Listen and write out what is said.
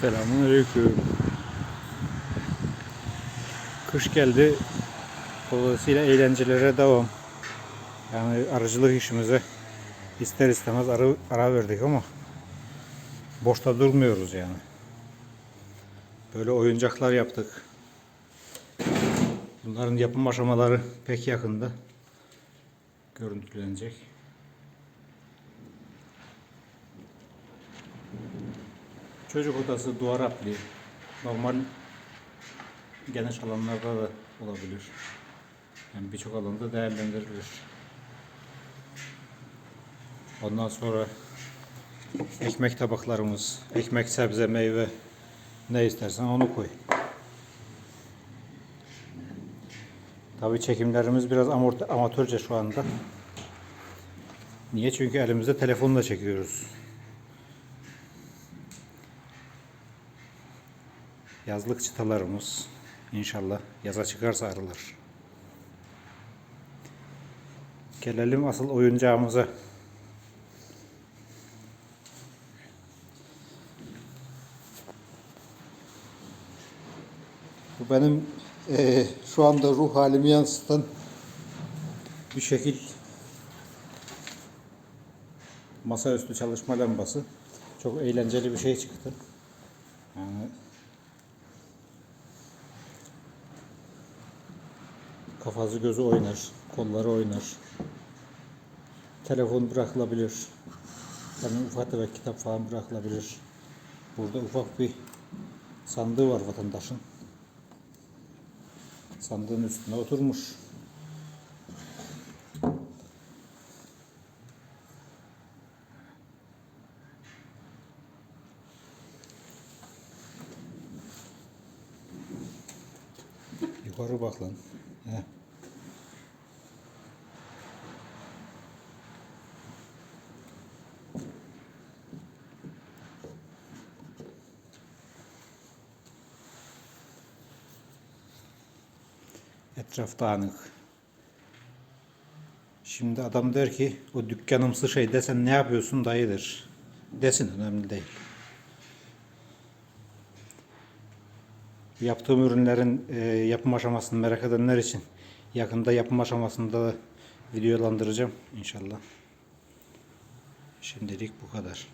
Selamünaleyküm. Kış geldi. Dolayısıyla eğlencelere devam. Yani arıcılık işimize ister istemez ara, ara verdik ama boşta durmuyoruz yani. Böyle oyuncaklar yaptık. Bunların yapım aşamaları pek yakında görüntülenecek. Çocuk odası duvar apli. Normal geniş alanlarda da olabilir. Yani birçok alanda değerlendirilir. Ondan sonra ekmek tabaklarımız, ekmek, sebze, meyve ne istersen onu koy. Tabii çekimlerimiz biraz amatörce şu anda. Niye? Çünkü elimizde telefonla çekiyoruz. Yazlık çıtalarımız inşallah yaza çıkarsa arılar. Gelelim asıl oyuncağımıza. Bu benim eee, şu anda ruh halimi yansıtan bir şekil masaüstü çalışma lambası. Çok eğlenceli bir şey çıktı. Yani Kafası gözü oynar, kolları oynar. Telefon bırakılabilir. Yani ufak tefek kitap falan bırakılabilir. Burada ufak bir sandığı var vatandaşın. Sandığın üstüne oturmuş. Yukarı bak lan. Heh. Etraf dağınık. Şimdi adam der ki o dükkanımsı şey desen ne yapıyorsun dayıdır. Desin önemli değil. Yaptığım ürünlerin e, yapım aşamasını merak edenler için yakında yapım aşamasında da videolandıracağım inşallah. Şimdilik bu kadar.